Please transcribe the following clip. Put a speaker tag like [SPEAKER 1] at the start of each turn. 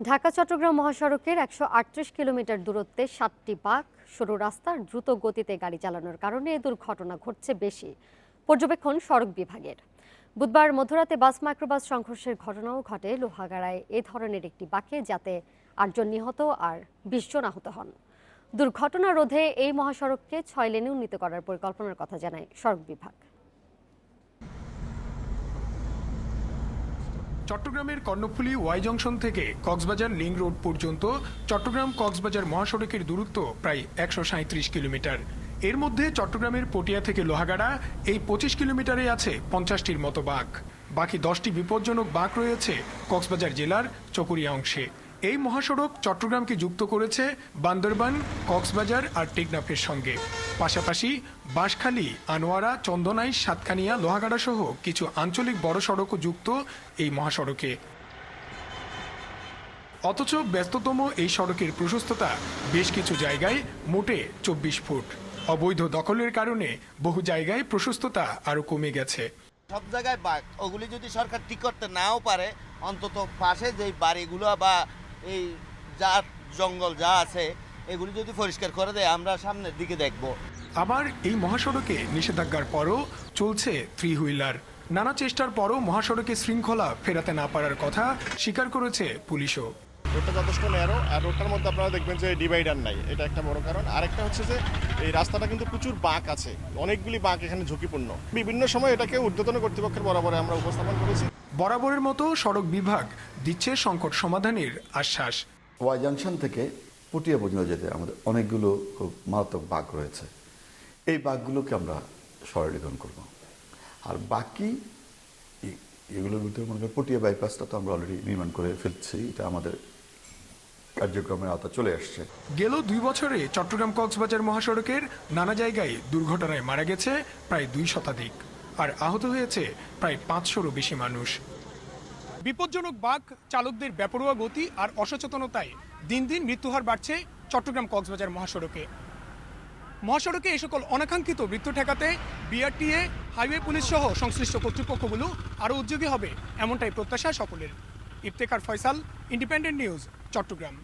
[SPEAKER 1] ঢাকা, চট্টগ্রাম মহাসড়কের একশো আটত্রিশ কিলোমিটার দূরত্বে সাতটি বাঁক সরু রাস্তার দ্রুত গতিতে গাড়ি চালানোর কারণে এ দুর্ঘটনা ঘটছে বেশি। পর্যবেক্ষণ সড়ক বিভাগের। বুধবার মধ্যরাতে বাস মাইক্রোবাস সংঘর্ষের ঘটনাও ঘটে। লোহাগাড়ায় এ ধরনের একটি বাঁকে যাতে আটজন নিহত আর বিশ জন আহত হন। দুর্ঘটনা রোধে এই মহাসড়ককে ছয় লেনে উন্নীত করার পরিকল্পনার কথা জানায় সড়ক বিভাগ।
[SPEAKER 2] চট্টগ্রামের কর্ণফুলী ওয়াই জংশন থেকে কক্সবাজার লিং রোড পর্যন্ত চট্টগ্রাম কক্সবাজার মহাসড়কের দূরত্ব প্রায় একশো কিলোমিটার। এর মধ্যে চট্টগ্রামের পটিয়া থেকে লোহাগাড়া, এই পঁচিশ কিলোমিটারে আছে পঞ্চাশটির মতো বাঘ। বাকি দশটি বিপজ্জনক বাঘ রয়েছে কক্সবাজার জেলার চকুরিয়া অংশে। এই মহাসড়ক চট্টগ্রামকে যুক্ত করেছে বান্দরবান, কক্সবাজার আর টেকনাফের সঙ্গে। পাশাপাশি বাঁশখালী, আনোয়ারা, চন্দনাই, সাতকানিয়া, লোহাগাড়া সহ কিছু আঞ্চলিক বড় সড়কও যুক্ত এই মহাসড়কে। অথচ ব্যস্ততম এই সড়কের প্রশস্ততা বেশ কিছু জায়গায় মোটে চব্বিশ ফুট। অবৈধ দখলের কারণে বহু জায়গায় প্রশস্ততা আরও কমে গেছে।
[SPEAKER 3] সব জায়গায় বাঘ। ওগুলি যদি সরকার ঠিক করতে নাও পারে, অন্তত পাশে যেই বাড়িগুলো বা এই যা জঙ্গল যা আছে এগুলি যদি পরিষ্কার করে দেয় আমরা সামনের দিকে দেখব।
[SPEAKER 2] আবার এই মহাসড়কে নিষেধাজ্ঞার পরও চলছে থ্রি হুইলার। নানা চেষ্টার পরও মহাসড়কে শৃঙ্খলা ফেরাতে না পারার কথা স্বীকার করেছে পুলিশও।
[SPEAKER 4] রোডটা যথেষ্ট ন্যারো আর রোডটার মধ্যে আপনারা দেখবেন যে ডিভাইডার নাই। এটা একটা বড় কারণ। আরেকটা হচ্ছে যে এই রাস্তাটা কিন্তু প্রচুর বাঁক আছে। অনেকগুলি বাঁক এখানে ঝুঁকিপূর্ণ। বিভিন্ন সময় এটাকে ঊর্ধ্বতন কর্তৃপক্ষের বরাবরে আমরা উপস্থাপন করেছি।
[SPEAKER 2] বরাবরের মতো সড়ক বিভাগ দিচ্ছে সংকট সমাধানের আশ্বাস।
[SPEAKER 5] ওয়াই জাংশন থেকে পুটিয়া পর্যন্ত যেতে আমাদের অনেকগুলো খুব মারাত্মক বাঘ রয়েছে। এই বাঘগুলোকে আমরা সরলীকরণ করব। আর বাকি এগুলোর ভিতরে মনে করেন পটিয়া বাইপাসটা তো আমরা অলরেডি নির্মাণ করে ফেলছি এটা আমাদের কার্যক্রমের আওতা চলে আসছে।
[SPEAKER 2] গেল দুই বছরে চট্টগ্রাম কক্সবাজার মহাসড়কের নানা জায়গায় দুর্ঘটনায় মারা গেছে প্রায় দুই শতাধিক। আর আহত হয়েছে প্রায় পাঁচশোরও বেশি মানুষ। বিপজ্জনক বাঘ চালকদের বেপরোয়া গতি আর অসচেতনতায় দিন দিন মৃত্যুহার বাড়ছে চট্টগ্রাম কক্সবাজার মহাসড়কে। মহাসড়কে এই সকল অনাকাঙ্ক্ষিত মৃত্যু ঠেকাতে বিআরটিএ, হাইওয়ে পুলিশ সহ সংশ্লিষ্ট কর্তৃপক্ষগুলো আরও উদ্যোগী হবে, এমনটাই প্রত্যাশা সকলের। Iftekhar Faisal, independent news, Chattogram.